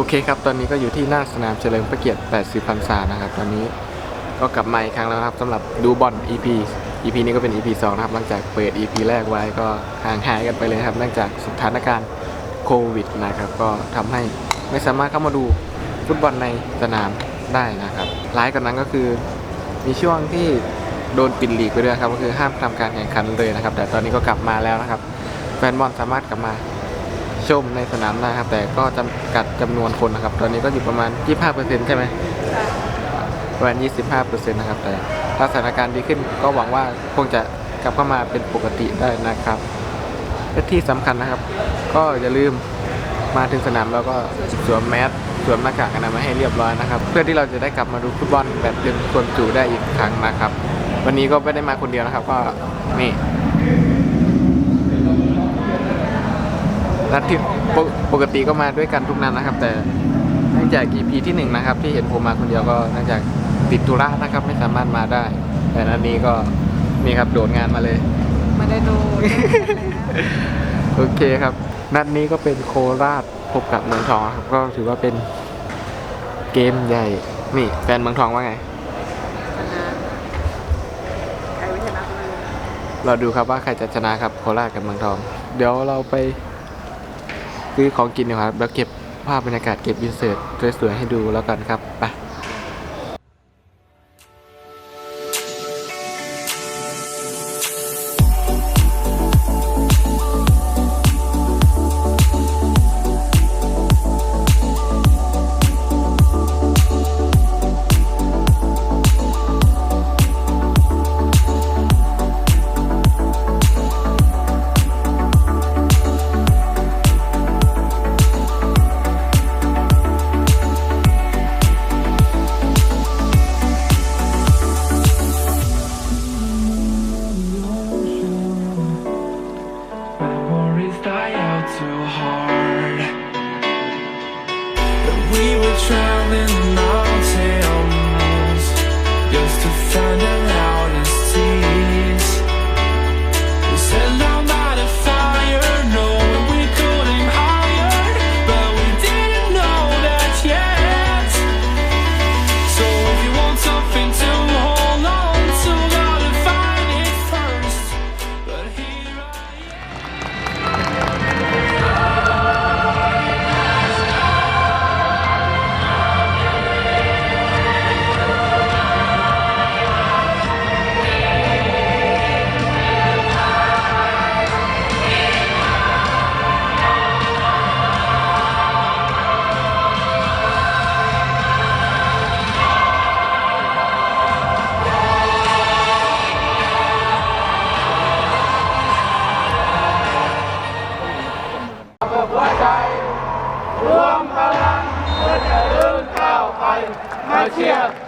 โอเคครับ ตอนนี้ก็อยู่ที่หน้าสนามเฉลิมพระเกียรติ 80พรรษานะครับ ตอนนี้ก็กลับมาอีกครั้งแล้วครับสำหรับดูบอล EP EP นี้ก็เป็น EP 2 นะครับ หลังจากเปิด EP แรกไว้ก็ห่างหายกันไปเลยครับ เนื่องจากสถานการณ์โควิดนะครับ ก็ทำให้ไม่สามารถเข้ามาดูฟุตบอลในสนามได้นะครับร้ายกว่านั้นก็คือมีช่วงที่โดนปิดลีกไปด้วยครับ ก็คือห้ามทำการแข่งขันเลยนะครับ แต่ตอนนี้ก็กลับมาแล้วนะครับ แฟนบอลสามารถกลับมา ชมในสนามได้ครับ แต่ก็จำกัดจำนวนคนนะครับ ตอนนี้ก็อยู่ประมาณ 25%ใช่ไหมประมาณ 25%นะครับ แต่ถ้าสถานการณ์ดีขึ้นก็หวังว่าคงจะกลับเข้ามาเป็นปกติได้นะครับและที่สำคัญนะครับ ก็อย่าลืมมาถึงสนามแล้วก็สวมแมสสวมหน้ากากอนามัยให้เรียบร้อยนะครับ เพื่อที่เราจะได้กลับมาดูฟุตบอลแบบเต็มส่วนจุได้อีกครั้งนะครับ วันนี้ก็ไม่ได้มาคนเดียวนะครับ ก็นี่ นัดที่ปกปกติก็มาด้วยกันทุกนัดนะครับ แต่เนื่องจาก EP ที่หนึ่งนะครับ ที่เห็นผมมาคนเดียวก็เนื่องจากติดธุระนะครับ ไม่สามารถมาได้ แต่นัดนี้ก็นี่ครับโดดงานมาเลย ไม่ได้ดูโอเคครับ นัดนี้ก็เป็นโคราชพบกับเมืองทองครับ ก็ถือว่าเป็นเกมใหญ่ นี่แฟนเมืองทองว่าไง ชนะใครไม่ชนะไม่รู้ เราดูครับว่าใครจะชนะครับโคราชกับเมืองทอง เดี๋ยวเราไป ซื้อของกินดีกว่าครับ แล้วเก็บภาพบรรยากาศเก็บอินเสิร์ตสวยๆให้ดูแล้วกันครับ ไป รวมพลังเพื่อจะเลื่อนก้าวไป มาเชียร์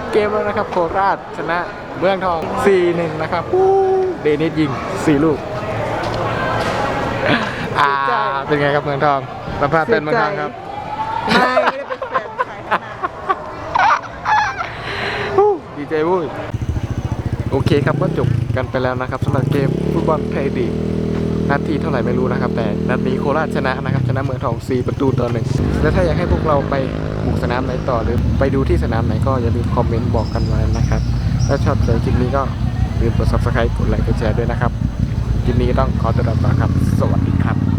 บเกมแล้วนะครับโคราชชนะเมืองทอง 4-1 นะครับอู้เดนิสยิง 4 ลูกอ่าเป็นไงครับเมืองทองสัมภาษณ์เป็นเมืองทองครับไม่ไม่ได้เป็นแฟนใครค่ะฮู้ดีใจวุ้ยโอเคครับก็จบกันไปแล้วนะครับสำหรับเกมฟุตบอลไทยลีกนัดที่เท่าไหร่ไม่รู้นะครับ แต่นัดนี้โคราชชนะนะครับชนะเมืองทอง 4 ประตูต่อหนึ่งและถ้าอยากให้พวกเราไปบุกส นามไหนต่อหรือไปดูที่สนามไหนก็อย่าลืมคอมเมนต์บอกกันไว้นะครับ ถ้าชอบใจคลิปนี้ก็อย่าลืมกด subscribe กดไลค์กดแชร์ด้วยนะครับคลิปนี้ต้องขอตัวลาไปครับ สวัสดีครับ